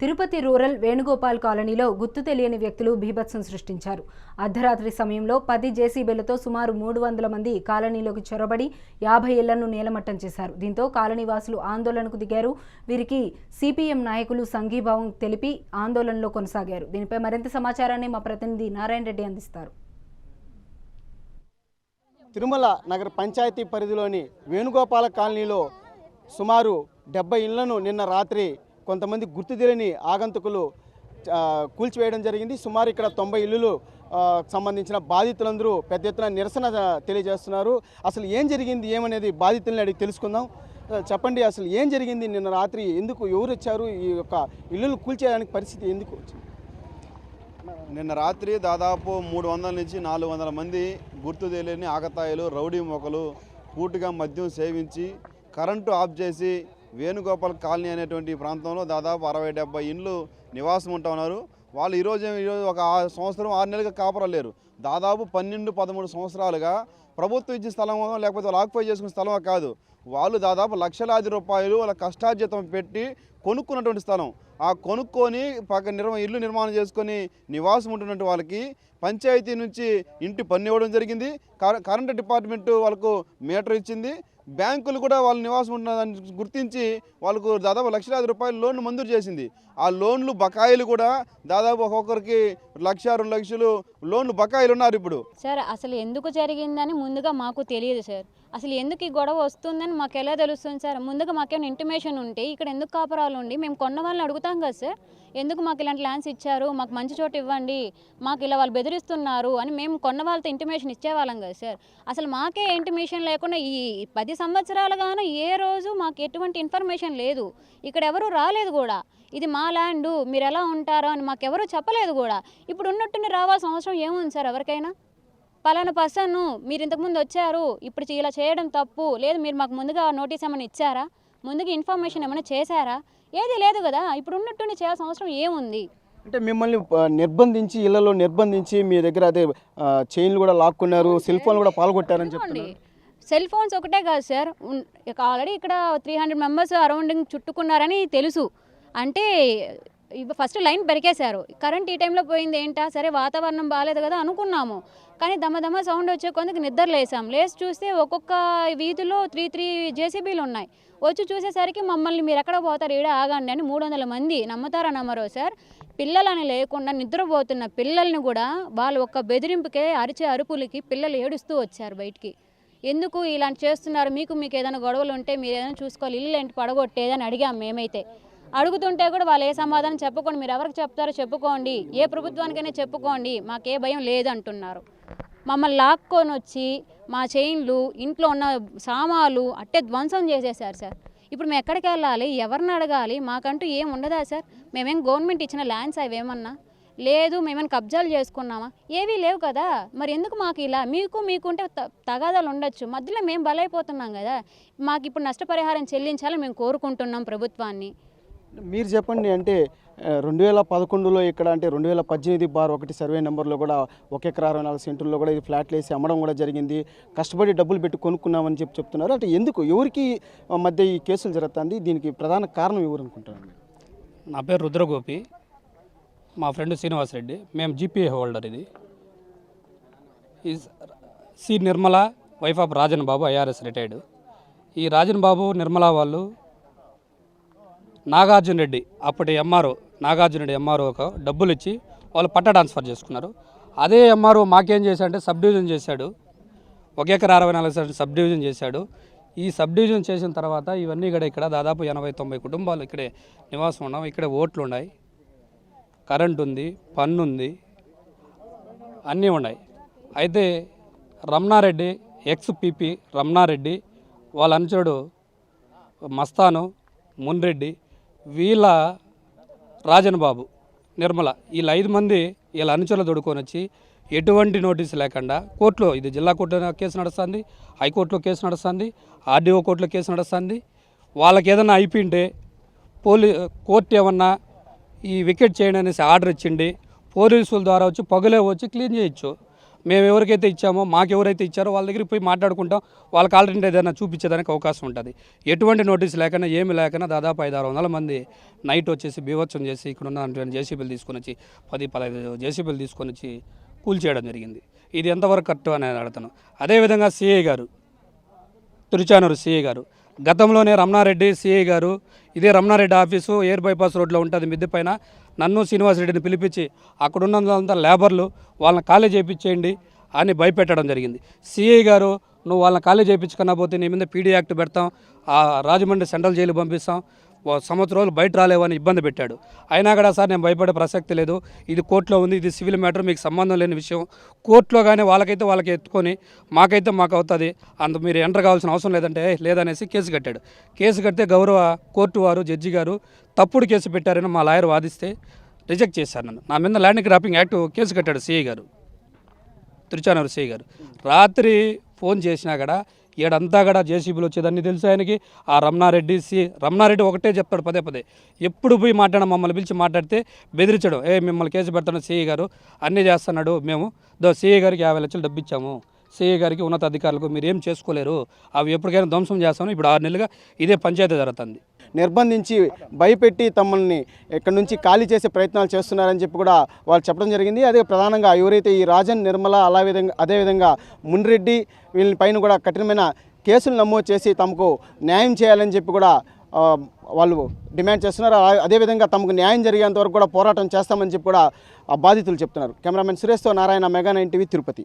Tirupati rural Venugopal కాలనీలో గుర్తు తెలియని వ్యక్తులు బీభత్సం సృష్టించారు. అర్ధరాత్రి సమయంలో పది జేసీబీలతో సుమారు మూడు వందల మంది కాలనీలోకి చొరబడి యాభై ఇళ్ళను నేలమట్టం చేశారు. దీంతో కాలనీవాసులు ఆందోళనకు దిగారు. వీరికి సిపిఎం నాయకులు సంఘీభావం తెలిపి ఆందోళనలో కొనసాగారు. దీనిపై మరింత సమాచారాన్ని మా ప్రతినిధి నారాయణ రెడ్డి అందిస్తారు. తిరుమల నగర పంచాయతీ పరిధిలోని వేణుగోపాల కాలనీలో సుమారు డెబ్బై ఇళ్ళను నిన్న రాత్రి కొంతమంది గుర్తు తెలియని ఆగంతుకులు కూల్చివేయడం జరిగింది. సుమారు ఇక్కడ తొంభై ఇల్లులు సంబంధించిన బాధితులందరూ పెద్ద ఎత్తున నిరసన తెలియజేస్తున్నారు. అసలు ఏం జరిగింది ఏమనేది బాధితుల్ని అడిగి తెలుసుకుందాం. చెప్పండి అసలు ఏం జరిగింది నిన్న రాత్రి ఎందుకు ఎవరు వచ్చారు ఈ యొక్క ఇల్లులు కూల్చేయడానికి పరిస్థితి ఎందుకు వచ్చింది? నిన్న రాత్రి దాదాపు మూడు వందల నుంచి నాలుగు వందల మంది గుర్తు తెలియని ఆకతాయిలు రౌడీ మొక్కలు పూర్తిగా మద్యం సేవించి కరెంటు ఆఫ్ చేసి వేణుగోపాల్ కాలనీ అనేటువంటి ప్రాంతంలో దాదాపు అరవై డెబ్బై ఇండ్లు నివాసం ఉంటా ఉన్నారు. వాళ్ళు ఈరోజు ఈరోజు ఒక సంవత్సరం ఆరు నెలలుగా కాపరలేరు దాదాపు పన్నెండు పదమూడు సంవత్సరాలుగా ప్రభుత్వం ఇచ్చిన స్థలం లేకపోతే వాళ్ళు ఆక్యుపై చేసుకున్న స్థలం కాదు. వాళ్ళు దాదాపు లక్షలాది రూపాయలు వాళ్ళ కష్టార్జితం పెట్టి కొనుక్కున్నటువంటి స్థలం. ఆ కొనుక్కొని పక్క నిర్మ ఇల్లు నిర్మాణం చేసుకొని నివాసం ఉంటున్నటువంటి వాళ్ళకి పంచాయతీ నుంచి ఇంటి పన్ను ఇవ్వడం జరిగింది. కరెంటు డిపార్ట్మెంటు వాళ్ళకు మీటర్ ఇచ్చింది. బ్యాంకులు కూడా వాళ్ళ నివాసం ఉన్నదాన్ని గుర్తించి వాళ్ళకు దాదాపు లక్షలాది రూపాయలు లోన్లు మంజూరు చేసింది. ఆ లోన్లు బకాయిలు కూడా దాదాపు ఒక్కొక్కరికి లక్ష రెండు లక్షలు లోన్లు బకాయిలు ఉన్నారు ఇప్పుడు. సార్ అసలు ఎందుకు జరిగిందని ముందుగా మాకు తెలియదు సార్. అసలు ఎందుకు ఈ గొడవ వస్తుందని మాకు ఎలా తెలుస్తుంది సార్? ముందుగా మాకేమైనా ఇంటిమేషన్ ఉంటే ఇక్కడ ఎందుకు కాపురాలు ఉండి మేము కొన్న వాళ్ళని అడుగుతాం కదా సార్. ఎందుకు మాకు ఇలాంటి ల్యాండ్స్ ఇచ్చారు? మాకు మంచి చోటు ఇవ్వండి. మాకు ఇలా వాళ్ళు బెదిరిస్తున్నారు అని మేము కొన్న వాళ్ళతో ఇంటిమేషన్ ఇచ్చేవాళ్ళం కదా సార్. అసలు మాకే ఇంటిమేషన్ లేకుండా ఈ పది సంవత్సరాలుగాను ఏ రోజు మాకు ఎటువంటి ఇన్ఫర్మేషన్ లేదు. ఇక్కడ ఎవరు రాలేదు కూడా. ఇది మా ల్యాండ్ మీరు ఎలా ఉంటారో అని మాకెవరూ చెప్పలేదు కూడా. ఇప్పుడు ఉన్నట్టుని రావాల్సిన అవసరం ఏముంది సార్ ఎవరికైనా? పలానా పర్సన్ మీరు ఇంతకుముందు వచ్చారు ఇప్పుడు ఇలా చేయడం తప్పు లేదు మీరు మాకు ముందుగా నోటీస్ ఏమైనా ఇచ్చారా? ముందుగా ఇన్ఫర్మేషన్ ఏమైనా చేశారా? ఏది లేదు కదా ఇప్పుడు ఉన్నట్టుండి చేయాల్సిన అవసరం ఏముంది? అంటే మిమ్మల్ని నిర్బంధించి ఇళ్ళలో నిర్బంధించి మీ దగ్గర అదే చైన్లు కూడా లాక్కున్నారు సెల్ ఫోన్లు కూడా పాల్గొట్టారని చెప్తున్నారు. సెల్ ఫోన్స్ ఒకటే కాదు సార్ ఆల్రెడీ ఇక్కడ త్రీ హండ్రెడ్ మెంబర్స్ అరౌండింగ్ చుట్టుకున్నారని తెలుసు. అంటే ఫస్ట్ లైన్ బెరికేశారు. కరెంట్ ఈ టైంలో పోయింది ఏంటా? సరే వాతావరణం బాగాలేదు కదా అనుకున్నాము. కానీ దమ దమ సౌండ్ వచ్చే కొందుకు నిద్ర లేసాం. లేచి చూస్తే ఒక్కొక్క వీధిలో త్రీ త్రీ జేసీబీలు ఉన్నాయి. వచ్చి చూసేసరికి మమ్మల్ని మీరు ఎక్కడ పోతారు? ఈడ ఆగండి అని మూడు వందల మంది నమ్ముతారా నమ్మరో సార్? పిల్లలని లేకుండా నిద్రపోతున్న పిల్లల్ని కూడా వాళ్ళు ఒక్క బెదిరింపుకే అరిచే అరుపులకి పిల్లలు ఏడుస్తూ వచ్చారు బయటికి. ఎందుకు ఇలాంటి చేస్తున్నారు? మీకు మీకు ఏదైనా గొడవలు ఉంటే మీరు ఏదైనా చూసుకోవాలి. ఇల్లు ఏంటి పడగొట్టేదని అడిగాం మేమైతే. అడుగుతుంటే కూడా వాళ్ళు ఏ సమాధానం చెప్పుకోండి మీరు ఎవరికి చెప్తారో చెప్పుకోండి ఏ ప్రభుత్వానికైనా చెప్పుకోండి మాకే భయం లేదంటున్నారు. మమ్మల్ని లాక్కొని వచ్చి మా చైన్లు ఇంట్లో ఉన్న సామాన్లు అట్టే ధ్వంసం చేసేసారు సార్. ఇప్పుడు మేము ఎక్కడికి వెళ్ళాలి ఎవరిని అడగాలి మాకంటూ ఏం ఉండదా సార్? మేమేం గవర్నమెంట్ ఇచ్చిన ల్యాండ్స్ అవేమన్నా లేదు మేమైనా కబ్జాలు చేసుకున్నామా? ఏవీ లేవు కదా. మరి ఎందుకు మాకు ఇలా? మీకు మీకుంటే త- తగాదాలు ఉండొచ్చు. మధ్యలో మేము బలైపోతున్నాం కదా. మాకు ఇప్పుడు నష్టపరిహారం చెల్లించాలని మేము కోరుకుంటున్నాం ప్రభుత్వాన్ని. మీరు చెప్పండి అంటే రెండు వేల పదకొండులో ఇక్కడ అంటే రెండు వేల పద్దెనిమిది బార్ ఒకటి సర్వే నెంబర్లో కూడా ఒక ఎకరా అరవై నాలుగు సెంటుల్లో కూడా ఇది ఫ్లాట్లు వేసి అమ్మడం కూడా జరిగింది. కష్టపడి డబ్బులు పెట్టి కొనుక్కున్నామని చెప్పి చెప్తున్నారు. అంటే ఎందుకు? ఎవరికి మధ్య ఈ కేసులు జరుగుతుంది? దీనికి ప్రధాన కారణం ఎవరు అనుకుంటారు? నా పేరు రుద్రగోపి. మా ఫ్రెండ్ శ్రీనివాసరెడ్డి. మేము జీపీఏ హోల్డర్ ఇది. ఈ C Nirmala wife of Rajan Babu IRS retired. ఈ రాజన్ బాబు నిర్మల వాళ్ళు నాగార్జున రెడ్డి అప్పటి ఎంఆర్ఓ నాగార్జున రెడ్డి ఎంఆర్ఓ ఒక డబ్బులు ఇచ్చి వాళ్ళు పట్ట ట్రాన్స్ఫర్ చేసుకున్నారు. అదే ఎంఆర్ఓ మాకేం చేశాడంటే సబ్ డివిజన్ చేశాడు. ఒక ఎకర అరవై నాలుగు సెంట్లు సబ్ డివిజన్ చేశాడు. ఈ సబ్ డివిజన్ చేసిన తర్వాత ఇవన్నీ కూడా ఇక్కడ దాదాపు ఎనభై తొంభై కుటుంబాలు ఇక్కడే నివాసం ఉన్నాం. ఇక్కడే ఓట్లు ఉన్నాయి. కరెంట్ ఉంది పన్ను ఉంది అన్నీ ఉన్నాయి. అయితే రమణారెడ్డి ఎక్స్ పీపీ రమణారెడ్డి వాళ్ళ అనుచరుడు మస్తాను మున్రెడ్డి వీళ్ళ రాజన్ బాబు నిర్మల వీళ్ళ ఐదు మంది వీళ్ళ అనుచరులు దొడుకొని వచ్చి ఎటువంటి నోటీస్ లేకుండా కోర్టులో ఇది జిల్లా కోర్టులో కేసు నడుస్తుంది హైకోర్టులో కేసు నడుస్తుంది ఆర్డీఓ కోర్టులో కేసు నడుస్తుంది. వాళ్ళకి ఏదైనా అయిపోయింటే పోలీ కోర్టు ఏమన్నా ఈ వికెట్ చేయండి అనేసి ఆర్డర్ ఇచ్చిండి పోలీసుల ద్వారా వచ్చి పగులే వచ్చి క్లీన్ చేయొచ్చు. మేము ఎవరికైతే ఇచ్చామో మాకు ఎవరైతే ఇచ్చారో వాళ్ళ దగ్గరికి పోయి మాట్లాడుకుంటాం. వాళ్ళకి ఆల్రెడీ ఏదైనా చూపించేదానికి అవకాశం ఉంటుంది. ఎటువంటి నోటీస్ లేకుండా ఏమి లేకుండా దాదాపు ఐదు ఆరు వందల మంది నైట్ వచ్చేసి బీభత్సం చేసి ఇక్కడ ఉన్న జేసీబీలు తీసుకొని వచ్చి పది పదహైదు జేసీబీలు తీసుకొని వచ్చి కూల్చేయడం జరిగింది. ఇది ఎంతవరకు కరెక్ట్ అని అడుగుతాను. అదేవిధంగా సిఐ గారు తిరుచానూరు సిఐ గారు. గతంలోనే రమణారెడ్డి సిఐ గారు ఇదే రమణారెడ్డి ఆఫీసు ఎయిర్ బైపాస్ రోడ్లో ఉంటుంది మిద్దె పైన. నన్ను శ్రీనివాసరెడ్డిని పిలిపించి అక్కడ ఉన్నంతా లేబర్లు వాళ్ళని ఖాళీ చేయించేయండి అని భయపెట్టడం జరిగింది. సిఐ గారు నువ్వు వాళ్ళని ఖాళీ చేయించుకున్నా పోతే నీ మీద పీడీ యాక్ట్ పెడతాం ఆ రాజమండ్రి సెంట్రల్ జైలు పంపిస్తాం సంవత్సరం రోజులు బయట రాలేవని ఇబ్బంది పెట్టాడు. అయినా కూడా సార్ నేను భయపడే ప్రసక్తి లేదు. ఇది కోర్టులో ఉంది ఇది సివిల్ మ్యాటర్ మీకు సంబంధం లేని విషయం. కోర్టులో కానీ వాళ్ళకైతే వాళ్ళకి ఎత్తుకొని మాకైతే మాకు అవుతుంది. అంత మీరు ఎంటర్ కావాల్సిన అవసరం లేదంటే లేదనేసి కేసు కట్టాడు. కేసు కడితే గౌరవ కోర్టు వారు జడ్జి గారు తప్పుడు కేసు పెట్టారని మా లాయర్ వాదిస్తే రిజెక్ట్ చేశారు నన్ను. నా మీద ల్యాండ్ గ్రాపింగ్ యాక్ట్ కేసు కట్టాడు సిఐ గారు. తిరుచానూరు సిఐ గారు. రాత్రి ఫోన్ చేసినా కూడా ఈడంతా కూడా జేసీబీలు వచ్చేదాన్ని తెలుసు ఆయనకి? ఆ రమణారెడ్డి సి రమణారెడ్డి ఒకటే చెప్తాడు పదే పదే. ఎప్పుడు పోయి మాట్లాడడం మమ్మల్ని పిలిచి మాట్లాడితే బెదిరించడం. ఏ మిమ్మల్ని కేసు పెడతాడు సిఐ గారు అన్నీ చేస్తున్నాడు మేము. దో సిఐ గారికి యాభై లక్షలు డబ్బిచ్చాము. సిఐ గారికి ఉన్నత అధికారులకు మీరు ఏం చేసుకోలేరు? అవి ఎప్పటికైనా ధ్వంసం చేస్తాము ఇప్పుడు ఆరు నెలలుగా ఇదే పంచాయతీ జరుగుతుంది. నిర్బంధించి భయపెట్టి తమల్ని ఇక్కడ నుంచి ఖాళీ చేసే ప్రయత్నాలు చేస్తున్నారని చెప్పి కూడా వాళ్ళు చెప్పడం జరిగింది. అదే ప్రధానంగా ఎవరైతే ఈ రాజన్ నిర్మల అలా విధంగా అదేవిధంగా మున్రెడ్డి వీళ్ళ పైన కూడా కఠినమైన కేసులు నమోదు చేసి తమకు న్యాయం చేయాలని చెప్పి కూడా వాళ్ళు డిమాండ్ చేస్తున్నారు. అదేవిధంగా తమకు న్యాయం జరిగేంత వరకు కూడా పోరాటం చేస్తామని చెప్పి కూడా ఆ బాధితులు చెప్తున్నారు. Cameraman సురేష్తో Narayana mega nine TV Tirupati.